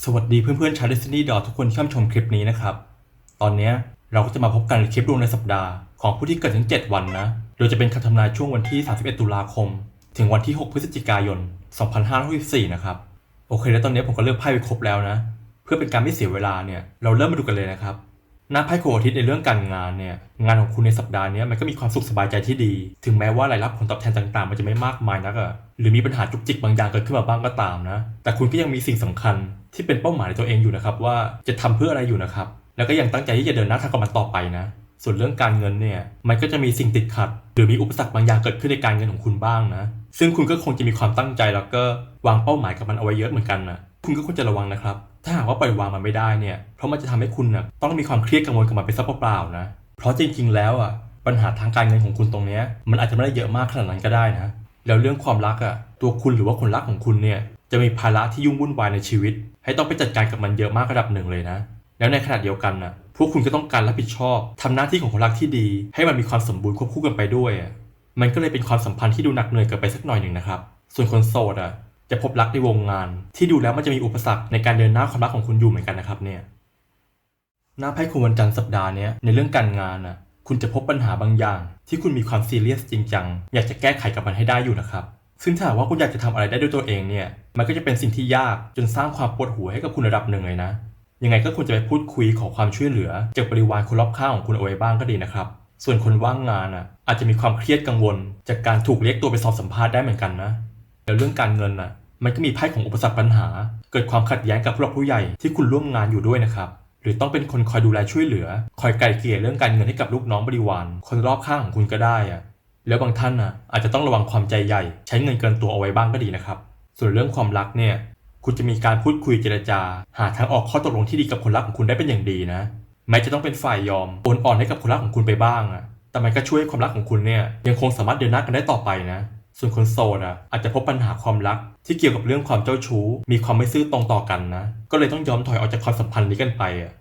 สวัสดีเพื่อนๆชาวดิสนีย์ดอทุกคนที่เข้ามชมคลิปนี้นะครับ ตอนนี้เราก็จะมาพบกันในคลิปดวงในสัปดาห์ของผู้ที่เกิดถึง 7 วันนะ โดยจะเป็นคำทำนายช่วงวันที่ 31 ตุลาคม ถึงวันที่ 6 พฤศจิกายน 2564 นะครับ โอเคแล้วตอนนี้ผมก็เลือกไพ่ไปครบแล้วนะ เพื่อเป็นการไม่เสียเวลาเนี่ย เราเริ่มมาดูกันเลยนะครับ หน้าไพ่โคอาทิตย์ในเรื่องการงานเนี่ยงานของคุณในสัปดาห์นี้มันก็มีความสุขสบายใจที่ดี ถึงแม้ว่ารายรับผลตอบแทนต่างๆ มันจะไม่มากมายนักอะหรือมีปัญหาจุกจิกบางอย่างเกิดขึ้นมาบ้างก็ตามนะ แต่คุณก็ยังมีสิ่งสำคัญที่เป็นเป้าหมายในตัวเองอยู่นะครับว่าจะทำเพื่ออะไรอยู่นะครับ แล้วก็ยังตั้งใจที่จะเดินหน้าทางกับมันต่อไปนะ ส่วนเรื่องการเงินเนี่ยมันก็จะมีสิ่งติดขัด หรือมีอุปสรรคบางอย่างเกิดขึ้นในการเงินของคุณบ้างนะ ซึ่งคุณก็คงจะมีความตั้งใจแล้วก็วางเป้าหมายกับมันเอาไว้เยอะเหมือนกันนะ คุณก็ควรจะระวังนะครับ ถ้าหากว่าปล่อยวางมันไม่ได้เนี่ย เพราะมันจะทำให้คุณน่ะต้องมีความเครียดกังวลกับมันไปซะเปล่าๆนะ เพราะจริงๆ แล้วอะปัญหาทางการเงินของคุณตรงเนี้ยมันอาจจะไม่ได้เยอะมากขนาดนั้นก็ได้นะ แล้วเรื่องความรักอะตัวคุณหรือว่าคนรักของคุณเนี่ยจะมีภาระที่ยุ่งวุ่นวายในชีวิต ให้ต้องไปจัดการกับมันเยอะมากระดับหนึ่งเลยนะ แล้วในขณะเดียวกันน่ะพวกคุณก็ต้องการรับผิดชอบทำหน้าที่ของคนรักที่ดี ให้มันมีความสมบูรณ์ควบคู่กันไปด้วยอะมันก็เลยเป็นความสัมพันธ์ที่ดูหนักเหนื่อยเกินไปสักหน่อยหนึ่งนะครับ ส่วนคนโสดอะ จะพบรักในวงงาน ที่ดูแล้วมันจะมีอุปสรรคในการเดินหน้าความรักของคุณอยู่เหมือนกันนะครับเนี่ยหน้าไพ่คุณวันจันทร์สัปดาห์นี้ในเรื่องการงานน่ะคุณจะพบปัญหาบางอย่าง ที่คุณมีความซีเรียสจริงจังอยากจะแก้ไขกับมันให้ได้อยู่นะครับซึ่งถ้าว่าคุณอยากจะทำอะไรได้ด้วยตัวเองเนี่ย มันก็จะเป็นสิ่งที่ยากจนสร้างความปวดหัวให้กับคุณระดับหนึ่งเลยนะ ยังไงก็ควรจะไปพูดคุยขอความช่วยเหลือ จากบริวารคนรอบข้างของคุณเอาไว้บ้างก็ดีนะครับ ส่วนคนว่างงานอะอาจจะมีความเครียดกังวล จากการถูกเรียกตัวไปสอบสัมภาษณ์ได้เหมือนกันนะ แล้วเรื่องการเงินน่ะ มันก็มีไพ่ของอุปสรรคปัญหา เกิดความขัดแย้งกับผู้หลักผู้ใหญ่ที่คุณร่วมงานอยู่ด้วยนะครับ หรือต้องเป็นคนคอยดูแลช่วยเหลือ คอยไกลเกลี่ยเรื่องการเงินให้กับลูกน้องบริวาร คนรอบข้างของคุณก็ได้อะแล้วบางท่านน่ะอาจจะต้องระวังความใจใหญ่ ใช้เงินเกินตัวเอาไว้บ้างก็ดีนะครับ ส่วนเรื่องความรักเนี่ยคุณจะมีการพูดคุยเจรจา หาทางออกข้อตกลงที่ดีกับคนรักของคุณได้เป็นอย่างดีนะ แม้จะต้องเป็นฝ่ายยอมโอนอ่อนให้กับคนรักของคุณไปบ้างอะแต่มันก็ช่วยให้ความรักของคุณเนี่ยยังคงสามารถเดินหน้ากันได้ต่อไปนะ ส่วนคนโสดอะอาจจะพบปัญหาความรักที่เกี่ยวกับเรื่องความเจ้าชู้ มีความไม่ซื่อตรงต่อกันนะ ก็เลยต้องยอมถอยออกจากความสัมพันธ์นี้กันไปอะ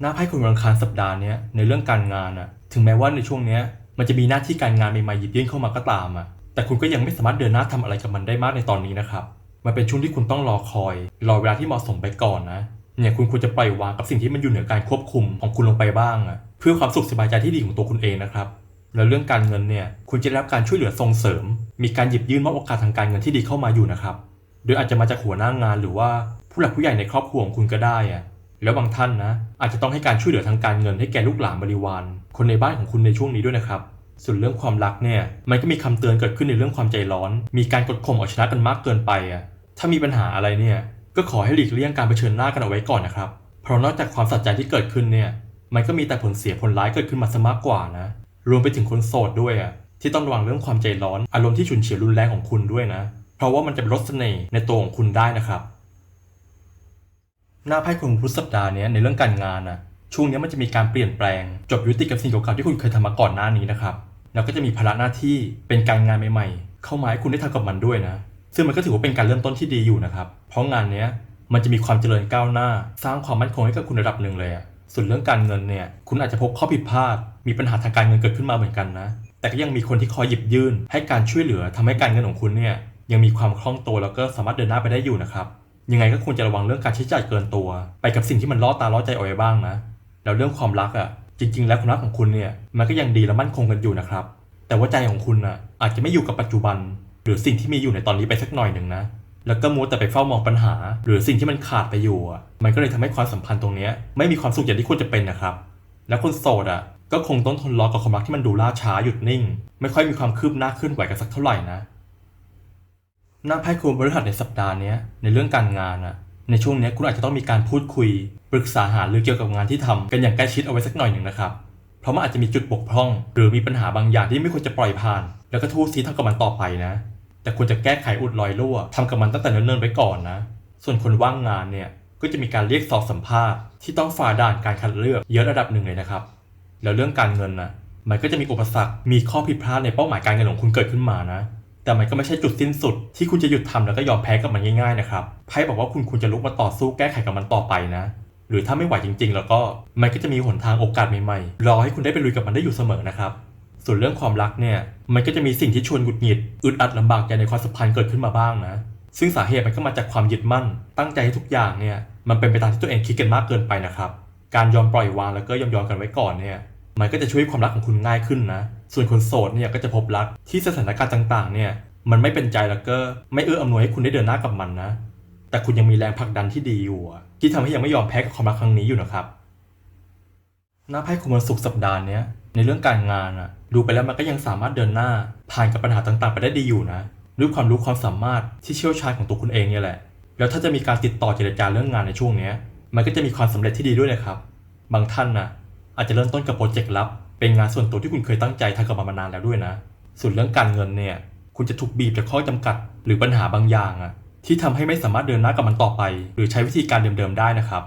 หน้าไพ่คุณวันอังคารสัปดาห์เนี้ยในเรื่องการงานอะ ถึงแม้ว่าในช่วงเนี้ยมันจะมีหน้าที่การงานใหม่ๆหยิบยื่นเข้ามาก็ตามอะ แต่คุณก็ยังไม่สามารถเดินหน้าทำอะไรกับมันได้มากในตอนนี้นะครับมันเป็นช่วงที่คุณต้องรอคอย รอเวลาที่เหมาะสมไปก่อนนะ เนี่ยคุณควรจะปล่อยวางกับสิ่งที่มันอยู่เหนือการควบคุมของคุณลงไปบ้างอะเพื่อความสุขสบายใจที่ดีของตัวคุณเองนะครับ แล้วเรื่องการเงินเนี่ยคุณจะได้รับการช่วยเหลือส่งเสริม มีการหยิบยื่นมอบโอกาสทางการเงินที่ดีเข้ามาอยู่นะครับ โดยอาจจะมาจากหัวหน้างานหรือว่าผู้หลักผู้ใหญ่ในครอบครัวของคุณก็ได้อะแล้วบางท่านนะอาจจะต้องให้การช่วยเหลือทางการเงินให้แก่ลูกหลานบริวาร คนในบ้านของคุณในช่วงนี้ด้วยนะครับ ส่วนเรื่องความรักเนี่ยมันก็มีคำเตือนเกิดขึ้นในเรื่องความใจร้อน มีการกดข่มเอาชนะกันมากเกินไปอะถ้ามีปัญหาอะไรเนี่ยก็ขอให้หลีกเลี่ยงการเผชิญหน้ากันเอาไว้ก่อนนะครับ เพราะนอกจากความสัจใจที่เกิดขึ้นเนี่ยมันก็มีแต่ผลเสียผลร้ายเกิดขึ้นมาซะมากกว่านะ รวมไปถึงคนโสดด้วยอะที่ต้องระวังเรื่องความใจร้อน อารมณ์ที่ฉุนเฉียวรุนแรงของคุณด้วยนะ เพราะว่ามันจะลดเสน่ห์ในตัวของคุณได้นะครับ หน้าไพ่คุณพุธสัปดาห์นี้ในเรื่องการงานอะช่วงนี้มันจะมีการเปลี่ยนแปลง จบยุติกับสิ่งเก่าๆที่คุณเคยทำมาก่อนหน้านี้นะครับแล้วก็จะมีภาระหน้าที่เป็นการงานใหม่ๆ เข้ามาให้คุณได้ทำกับมันด้วยนะ ซึ่งมันก็ถือว่าเป็นการเริ่มต้นที่ดีอยู่นะครับ เพราะงานเนี้ยมันจะมีความเจริญก้าวหน้า สร้างความมั่นคงให้กับคุณระดับหนึ่งเลยอะส่วนเรื่องการเงินเนี่ย คุณอาจจะพบข้อผิดพลาด มีปัญหาทางการเงินเกิดขึ้นมาเหมือนกันนะ แต่ก็ยังมีคนที่คอยหยิบยื่น ให้การช่วยเหลือทำให้การเงินของคุณเนี่ยยังมีความคล่องตัวแล้วก็สามารถเดินหน้าไปได้อยู่นะครับยังไงก็ควรจะระวังเรื่องการใช้จ่ายเกินตัว ไปกับสิ่งที่มันล่อตาล่อใจเอาไว้บ้างนะแล้วเรื่องความรักอะจริง ๆ แล้วความรักของคุณเนี่ยมันก็ยังดีและมั่นคงกันอยู่นะครับ แต่ว่าใจของคุณอะอาจจะไม่อยู่กับปัจจุบัน หรือสิ่งที่มีอยู่ในตอนนี้ไปสักหน่อยหนึ่งนะแล้วก็มัวแต่ไปเฝ้ามองปัญหา หรือสิ่งที่มันขาดไปอยู่อะมันก็เลยทำให้ความสัมพันธ์ตรงเนี้ยไม่มีความสุขอย่างที่ควรจะเป็นนะครับ แล้วคนโสดอะ ก็คงต้องทนรอกับความรักที่มันดูล่าช้าหยุดนิ่ง ไม่ค่อยมีความคืบหน้าขึ้นไหวกันสักเท่าไหร่นะหน้าไพ่คุณบริหัสในสัปดาห์นี้ในเรื่องการงานอะในช่วงนี้คุณอาจจะต้องมีการพูดคุย ปรึกษาหารือเกี่ยวกับงานที่ทำกันอย่างใกล้ชิดเอาไว้สักหน่อยหนึ่งนะครับ เพราะมันอาจจะมีจุดบกพร่อง หรือมีปัญหาบางอย่างที่ไม่ควรจะปล่อยผ่าน แล้วก็ทู่ซีทำกับมันต่อไปนะ แต่ควรจะแก้ไขอุดรอยรั่วทำกับมันตั้งแต่เนิ่นๆไว้ก่อนนะ ส่วนคนว่างงานเนี่ยก็จะมีการเรียกสอบสัมภาษณ์ที่ต้องฝ่าด่านการคัดเลือกเยอะระดับหนึ่งเลยนะครับ แล้วเรื่องการเงินนะมันก็จะมีอุปสรรค มีข้อผิดพลาดในเป้าหมายการเงินของคุณเกิดขึ้นมานะ แต่มันก็ไม่ใช่จุดสิ้นสุด ที่คุณจะหยุดทำแล้วก็ยอมแพ้กับมันง่ายๆนะครับ ไพ่บอกว่าคุณควรจะลุกมาต่อสู้แก้ไขกับมันต่อไปนะ หรือถ้าไม่ไหวจริง ๆ แล้วก็มันก็จะมีหนทางโอกาสใหม่ๆ รอให้คุณได้ไปลุยกับมันได้อยู่เสมอนะครับ ส่วนเรื่องความรักเนี่ย มันก็จะมีสิ่งที่ชวนหงุดหงิด อึดอัดลำบากใจในความสัมพันธ์เกิดขึ้นมาบ้างนะ ซึ่งสาเหตุมันก็มาจากความยึดมั่น ตั้งใจให้ทุกอย่างเนี่ย มันเป็นไปตามที่ตัวเองคิดกันมากเกินไปนะครับ การยอมปล่อยวางแล้วก็ยอมยอมกันไว้ก่อนเนี่ย มันก็จะช่วยความรักของคุณง่ายขึ้นนะ ส่วนคนโสดเนี่ยก็จะพบรักที่สถานการณ์ต่างๆ เนี่ยมันไม่เป็นใจแล้วก็ไม่เอื้ออำนวยให้คุณได้เดินหน้ากับมันนะ แต่คุณยังมีแรงผลักดันที่ดีอยู่อะที่ทำให้ยังไม่ยอมแพ้กับความรักครั้งนี้อยู่นะครับ หน้าไพ่คุณวันศุกร์สัปดาห์เนี้ยในเรื่องการงานอะดูไปแล้วมันก็ยังสามารถเดินหน้า ผ่านกับปัญหาต่างๆ ไปได้ดีอยู่นะด้วยความรู้ความสามารถที่เชี่ยวชาญของตัวคุณเองเนี่ยแหละ แล้วถ้าจะมีการติดต่อเจรจาเรื่องงานในช่วงเนี้ย มันก็จะมีความสำเร็จที่ดีด้วยนะครับ บางท่านนะ อาจจะเริ่มต้นกับโปรเจกต์ลับ เป็นงานส่วนตัวที่คุณเคยตั้งใจทำกับมันมานานแล้วด้วยนะ ส่วนเรื่องการเงินเนี่ย คุณจะถูกบีบจากข้อจำกัด หรือปัญหาบางอย่างอะที่ทำให้ไม่สามารถเดินหน้ากับมันต่อไป หรือใช้วิธีการเดิมๆได้นะครับ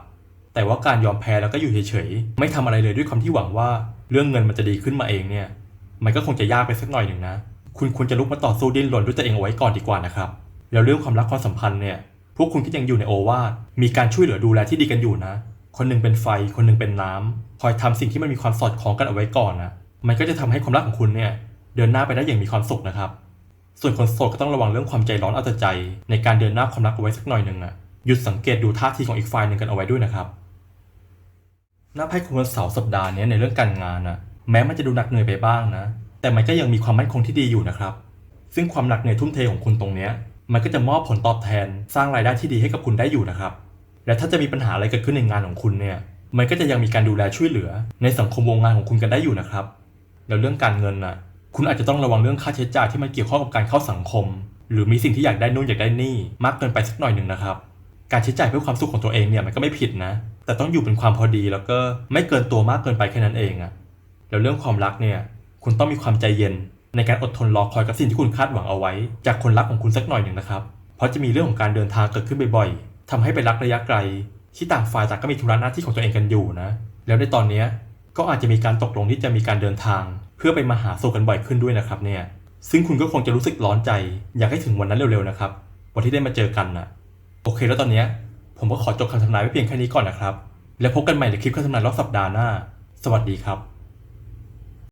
แต่ว่าการยอมแพ้แล้วก็อยู่เฉยๆ ไม่ทำอะไรเลยด้วยความที่หวังว่า เรื่องเงินมันจะดีขึ้นมาเองเนี่ย มันก็คงจะยากไปสักหน่อยหนึ่งนะ คุณควรจะลุกมาต่อสู้ดิ้นรนด้วยตัวเองเอาไว้ก่อนดีกว่านะครับ แล้วเรื่องความรักความสัมพันธ์เนี่ย พวกคุณก็ยังอยู่ในโอวาท มีการช่วยเหลือดูแลที่ดีกันอยู่นะ คนหนึ่งเป็นไฟ คนหนึ่งเป็นน้ำคอยทำสิ่งที่มันมีความสอดคล้องกันเอาไว้ก่อนนะมันก็จะทำให้ความรักของคุณเนี่ยเดินหน้าไปได้อย่างมีความสุขนะครับ ส่วนคนโสดก็ต้องระวังเรื่องความใจร้อนเอาแต่ใจ ในการเดินหน้าความรักเอาไว้สักหน่อยหนึ่งอะหยุดสังเกตดูท่าทีของอีกฝ่ายหนึ่งกันเอาไว้ด้วยนะครับ หน้าไพ่คุณวันเสาร์สัปดาห์นี้ในเรื่องการงานอะแม้มันจะดูหนักเหนื่อยไปบ้างนะ แต่มันก็ยังมีความมั่นคงที่ดีอยู่นะครับ ซึ่งความหนักเหนื่อยทุ่มเทของคุณตรงเนี้ยมันก็จะมอบผลตอบแทนสร้างรายได้ที่ดีให้กับคุณได้อยู่นะครับ และถ้าจะมีปัญหาอะไรเกิดขึ้นในงานของคุณเนี่ยมันก็จะยังมีการดูแลช่วยเหลือ ในสังคมวงงานของคุณกันได้อยู่นะครับ แล้วเรื่องการเงินน่ะ คุณอาจจะต้องระวังเรื่องค่าใช้จ่ายที่มันเกี่ยวข้องกับการเข้าสังคม หรือมีสิ่งที่อยากได้นู่นอยากได้นี่มากเกินไปสักหน่อยหนึ่งนะครับ การใช้จ่ายเพื่อความสุขของตัวเองเนี่ยมันก็ไม่ผิดนะ แต่ต้องอยู่เป็นความพอดีแล้วก็ไม่เกินตัวมากเกินไปแค่นั้นเองอะแล้วเรื่องความรักเนี่ย คุณต้องมีความใจเย็น ในการอดทนรอคอยกับสิ่งที่คุณคาดหวังเอาไว้ จากคนรักของคุณสักหน่อยหนึ่งนะครับ เพราะจะมีเรื่องของการเดินทางเกิดขึ้นบ่อยๆ ทำให้ไปรักระยะไกล ที่ต่างฝ่ายต่างก็มีธุระหน้าที่ของตัวเองกันอยู่นะ แล้วในตอนเนี้ยก็อาจจะมีการตกลงที่จะมีการเดินทาง เพื่อไปมาหาสู่กันบ่อยขึ้นด้วยนะครับเนี่ย ซึ่งคุณก็คงจะรู้สึกร้อนใจ อยากให้ถึงวันนั้นเร็วๆนะครับ วันที่ได้มาเจอกันนะโอเค แล้วตอนเนี้ยผมก็ขอจบคำทำนายไว้เพียงแค่นี้ก่อนนะครับ แล้วพบกันใหม่ในคลิปคำทำนายรอบสัปดาห์หน้า สวัสดีครับ